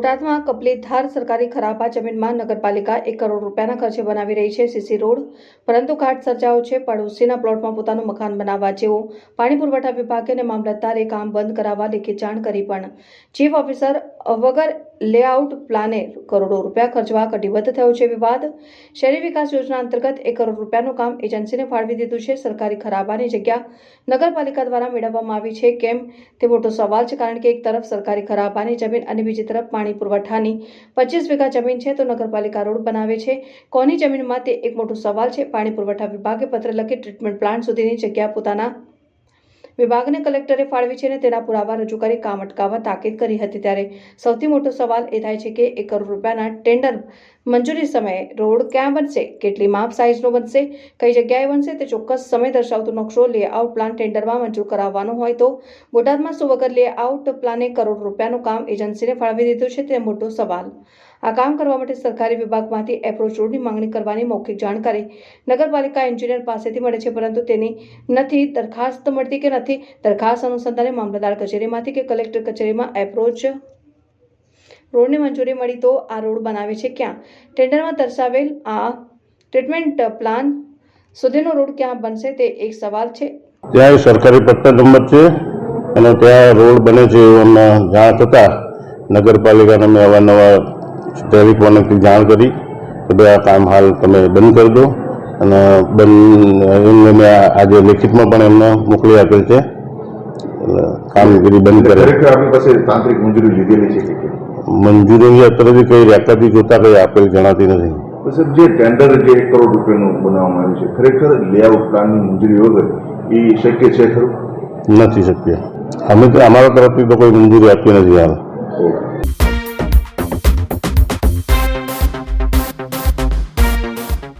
બોટાદમાં કપલીધાર સરકારી ખરાબા જમીનમાં નગરપાલિકા એક કરોડ રૂપિયાના ખર્ચે બનાવી રહી છે સીસી રોડ. પરંતુ ઘાટ સર્જાયો છે. પડોશીના પ્લોટમાં પોતાનું મકાન બનાવવા જેવો પાણી પુરવઠા વિભાગે અને મામલતદારે કામ બંધ કરાવવા લેખિત જાણ કરી પણ. ચીફ ઓફિસર વગર લેઆઉટ પ્લાને કરોડો રૂપિયા ખર્ચવા કટિબદ્ધ થયો છે વિવાદ. શહેરી વિકાસ યોજના અંતર્ગત એક કરોડ રૂપિયાનું કામ એજન્સીને ફાળવી દીધું છે. સરકારી ખરાબાની જગ્યા નગરપાલિકા દ્વારા મેળવવામાં આવી છે. કેમ? તે મોટો સવાલ છે કારણ કે એક તરફ સરકારી ખરાબાની જમીન અને બીજી તરફ પાણી પુરવઠાની પચીસ વીઘા જમીન છે તો નગરપાલિકા રોડ બનાવે છે. કોની જમીનમાં તે એક મોટો સવાલ છે. પાણી પુરવઠા વિભાગે પત્ર લખી ટ્રીટમેન્ટ પ્લાન્ટ સુધીની જગ્યા પોતાના વિભાગને કલેક્ટરે ફાળવી છે અને તેના પુરાવા રજૂ કરી કામ અટકાવવા તાકીદ કરી હતી ત્યારે સૌથી મોટો સવાલ એ થાય છે કે એક કરોડ રૂપિયાના ટેન્ડર મંજૂરી સમયે રોડ ક્યાં બનશે, કેટલી માપ સાઇઝનો બનશે, કઈ જગ્યાએ બનશે, તે ચોક્કસ સમય દર્શાવતો નકશો લેઆઉટ પ્લાન ટેન્ડરમાં મંજૂર કરાવવાનો હોય તો બોટાદમાં શું વગર લેઆઉટ પ્લાને કરોડ રૂપિયાનું કામ એજન્સીને ફાળવી દીધું છે, તે મોટો સવાલ. આ કામ કરવા માટે સરકારી વિભાગમાંથી એપ્રોચ રોડની માંગણી કરવાની મૌખિક જાણકારી નગરપાલિકા એન્જિનિયર પાસેથી મળે છે, પરંતુ તેની નથી દરખાસ્ત મળતી કે નથી. દરખાસ્ત અનુસંધાને મામલતદાર કચેરીમાંથી કે કલેક્ટર કચેરીમાં એપ્રોચ રોડની મંજૂરી મળી તો આ રોડ બનાવે છે ક્યાં? ટેન્ડરમાં દર્શાવેલ આ ટ્રીટમેન્ટ પ્લાન સુધીનો રોડ ક્યાં બનશે તે એક સવાલ છે. ત્યાં સરકારી પટ્ટા નંબર છે અને ત્યાં રોડ બને છે એવું અમને જાણ થતાં નગરપાલિકાને મેં અવારનવાર ટેલિફોનથી જાણ કરી કે ભાઈ આ કામ હાલ તમે બંધ કરી દો. અને બંધ એમને મેં આજે લેખિતમાં પણ એમને મોકલી આપેલ છે. કામગીરી બંધ કરે. આપણી પાસે તાંત્રિક મંજૂરી લીધેલી છે કે? મંજૂરી અત્યારેથી કઈ રેખાથી જોતા કઈ આપેલ જણાતી નથી. સર જે ટેન્ડર જે એક કરોડ રૂપિયાનું બનાવવામાં આવ્યું છે ખરેખર લેઆઉટ પ્લાનની મંજૂરી વગર એ શક્ય છે ખરું? નથી શક્ય. અમે તો અમારા તરફથી તો કોઈ મંજૂરી આપી નથી હાલ.